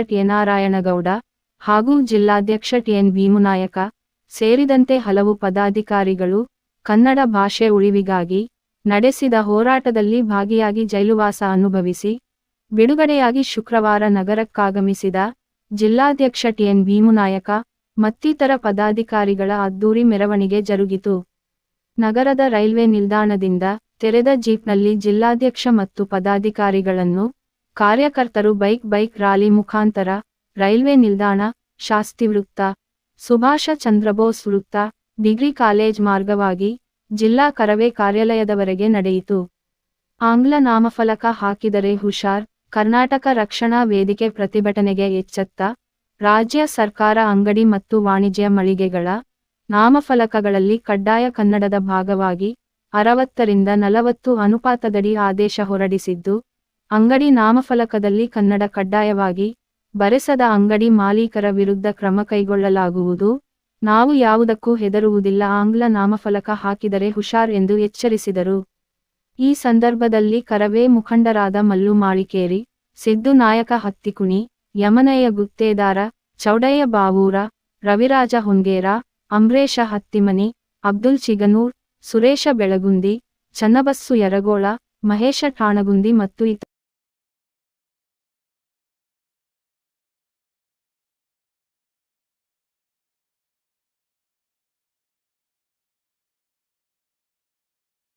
T Narayanagowda ಹಾಗೂ ಜಿಲ್ಲಾಧ್ಯಕ್ಷ TN ಭೀಮುನಾಯಕ ಸೇರಿದಂತೆ ಹಲವು ಪದಾಧಿಕಾರಿಗಳು ಕನ್ನಡ ಭಾಷೆ ಉಳಿವಿಗಾಗಿ ನಡೆಸಿದ ಹೋರಾಟದಲ್ಲಿ ಭಾಗಿಯಾಗಿ ಜೈಲುವಾಸ ಅನುಭವಿಸಿ, ಬಿಡುಗಡೆಯಾಗಿ ಶುಕ್ರವಾರ ನಗರಕ್ಕಾಗಮಿಸಿದ ಜಿಲ್ಲಾಧ್ಯಕ್ಷ ಟಿಎನ್ ಭೀಮುನಾಯಕ ಮತ್ತಿತರ ಪದಾಧಿಕಾರಿಗಳ ಅದ್ದೂರಿ ಮೆರವಣಿಗೆ ಜರುಗಿತು. ನಗರದ ರೈಲ್ವೆ ನಿಲ್ದಾಣದಿಂದ ತೆರೆದ ಜೀಪ್ನಲ್ಲಿ ಜಿಲ್ಲಾಧ್ಯಕ್ಷ ಮತ್ತು ಪದಾಧಿಕಾರಿಗಳನ್ನು ಕಾರ್ಯಕರ್ತರು ಬೈಕ್ ಬೈಕ್ ರಾಲಿ ಮುಖಾಂತರ, ರೈಲ್ವೆ ನಿಲ್ದಾಣ, ಶಾಸ್ತಿ ವೃತ್ತ, ಸುಭಾಷ ಚಂದ್ರಬೋಸ್ ವೃತ್ತ, ಡಿಗ್ರಿ ಕಾಲೇಜ್ ಮಾರ್ಗವಾಗಿ ಜಿಲ್ಲಾ ಕರವೇ ಕಾರ್ಯಾಲಯದವರೆಗೆ ನಡೆಯಿತು. ಆಂಗ್ಲ ನಾಮಫಲಕ ಹಾಕಿದರೆ ಹುಷಾರ್, ಕರ್ನಾಟಕ ರಕ್ಷಣಾ ವೇದಿಕೆ ಪ್ರತಿಭಟನೆಗೆ ಎಚ್ಚೆತ್ತ, ರಾಜ್ಯ ಸರ್ಕಾರ ಅಂಗಡಿ ಮತ್ತು ವಾಣಿಜ್ಯ ಮಳಿಗೆಗಳ ನಾಮಫಲಕಗಳಲ್ಲಿ ಕಡ್ಡಾಯ ಕನ್ನಡದ ಭಾಗವಾಗಿ ಅರವತ್ತರಿಂದ ನಲವತ್ತು ಅನುಪಾತದಡಿ ಆದೇಶ ಹೊರಡಿಸಿದ್ದು ಅಂಗಡಿ ನಾಮಫಲಕದಲ್ಲಿ ಕನ್ನಡ ಕಡ್ಡಾಯವಾಗಿ ಬರೆಸದ ಅಂಗಡಿ ಮಾಲೀಕರ ವಿರುದ್ಧ ಕ್ರಮ ಕೈಗೊಳ್ಳಲಾಗುವುದು. ನಾವು ಯಾವುದಕ್ಕೂ ಹೆದರುವುದಿಲ್ಲ ಆಂಗ್ಲ ನಾಮಫಲಕ ಹಾಕಿದರೆ ಹುಷಾರ್ ಎಂದು ಎಚ್ಚರಿಸಿದರು. ಈ ಸಂದರ್ಭದಲ್ಲಿ ಕರವೇ ಮುಖಂಡರಾದ ಮಲ್ಲು ಮಾಳಿಕೇರಿ, ಸಿದ್ದು ನಾಯಕ ಹತ್ತಿಕುಣಿ, ಯಮನಯ್ಯ ಗುತ್ತೇದಾರ, ಚೌಡಯ್ಯ ಬಾವೂರ, ರವಿರಾಜ ಹೊಂಗೇರ ಅಂಬ್ರೇಶ ಹತ್ತಿಮನಿ, ಅಬ್ದುಲ್ ಚಿಗನೂರ್, ಸುರೇಶ ಬೆಳಗುಂದಿ, ಚನ್ನಬಸ್ಸು ಯರಗೋಳ, ಮಹೇಶ ಠಾಣಗುಂದಿ ಮತ್ತು ಇತ